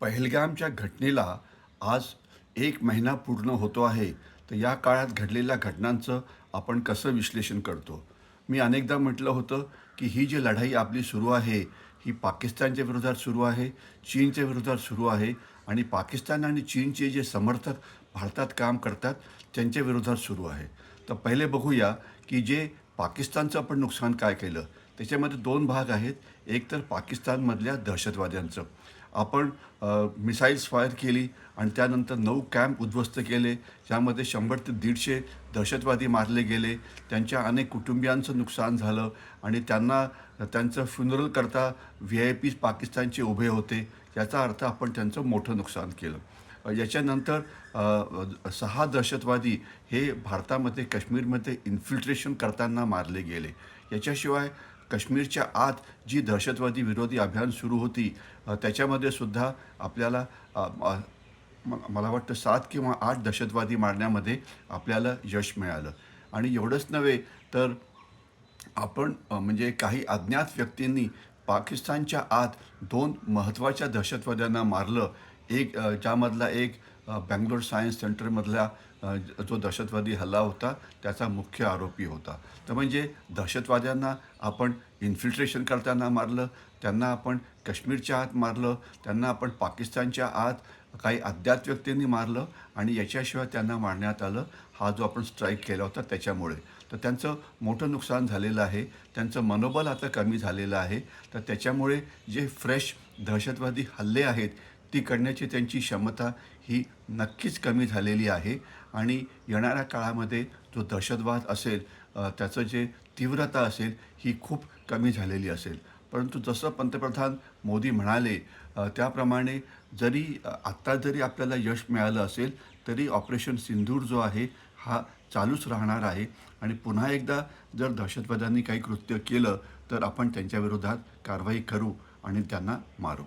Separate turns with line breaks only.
पहलगामच्या घटनेला आज एक महिना पूर्ण होतो आहे. तर या काळात घडलेल्या घटनांचं आपण कसं विश्लेषण करतो? मी अनेकदा म्हटलं होतं की ही जी लढाई आपली सुरू आहे ही पाकिस्तानच्या विरोधात सुरू आहे चीनच्या विरोधात सुरू आहे आणि पाकिस्तान आणि चीनचे जे समर्थक भारतात काम करतात त्यांच्या विरोधात सुरू आहे. तर पहिले बघूया की जे पाकिस्तानचं आपण नुकसान काय केलं? त्याच्यामध्ये दोन भाग आहेत. एक तर पाकिस्तानमधल्या दहशतवाद्यांचं. आपण मिसाईल्स फायर केली आणि त्यानंतर नऊ कॅम्प उद्ध्वस्त केले ज्यामध्ये शंभर ते दीडशे दहशतवादी मारले गेले. त्यांच्या अनेक कुटुंबियांचं नुकसान झालं आणि त्यांना त्यांचं फ्युनरल करता व्ही आय पीज पाकिस्तानचे उभे होते. याचा अर्थ आपण त्यांचं मोठं नुकसान केलं. याच्यानंतर सहा दहशतवादी हे भारतामध्ये काश्मीरमध्ये इन्फिल्ट्रेशन करताना मारले गेले. याच्याशिवाय काश्मीरच्या आत जी दहशतवादी विरोधी अभियान सुरू होती त्याच्यामध्ये सुद्धा आपल्याला मला वाटतं सात किंवा आठ दहशतवादी मारण्यामध्ये आपल्याला यश मिळालं. आणि एवढंच नव्हे तर आपण म्हणजे काही अज्ञात व्यक्तींनी पाकिस्तानच्या आत दोन महत्त्वाच्या दहशतवाद्यांना मारलं एक ज्यामधला एक बँगलोर सायन्स सेंटरमधला जो दहशतवादी हल्ला होता त्याचा मुख्य आरोपी होता. तर म्हणजे दहशतवाद्यांना आपण इन्फिल्ट्रेशन करताना मारलं त्यांना आपण काश्मीरच्या आत मारलं त्यांना आपण पाकिस्तानच्या आत काही अज्ञात व्यक्तींनी मारलं आणि याच्याशिवाय त्यांना मारण्यात आलं. हा जो आपण स्ट्राईक केला होता त्याच्यामुळे. तर त्यांचं मोठं नुकसान झालेलं आहे. त्यांचं मनोबल आता कमी झालेलं आहे. तर त्याच्यामुळे जे फ्रेश दहशतवादी हल्ले आहेत ती करण्याची त्यांची क्षमता ही नक्कीच कमी झालेली आहे. आणि येणाऱ्या काळामध्ये जो दहशतवाद असेल त्याचं जे तीव्रता असेल ही खूप कमी झालेली असेल. परंतु जसं पंतप्रधान मोदी म्हणाले त्याप्रमाणे जरी आत्ता जरी आपल्याला यश मिळालं असेल तरी ऑपरेशन सिंदूर जो आहे हा चालूच राहणार आहे. आणि पुन्हा एकदा जर दहशतवाद्यांनी काही कृत्य केलं तर आपण त्यांच्याविरोधात कारवाई करू आणि त्यांना मारू.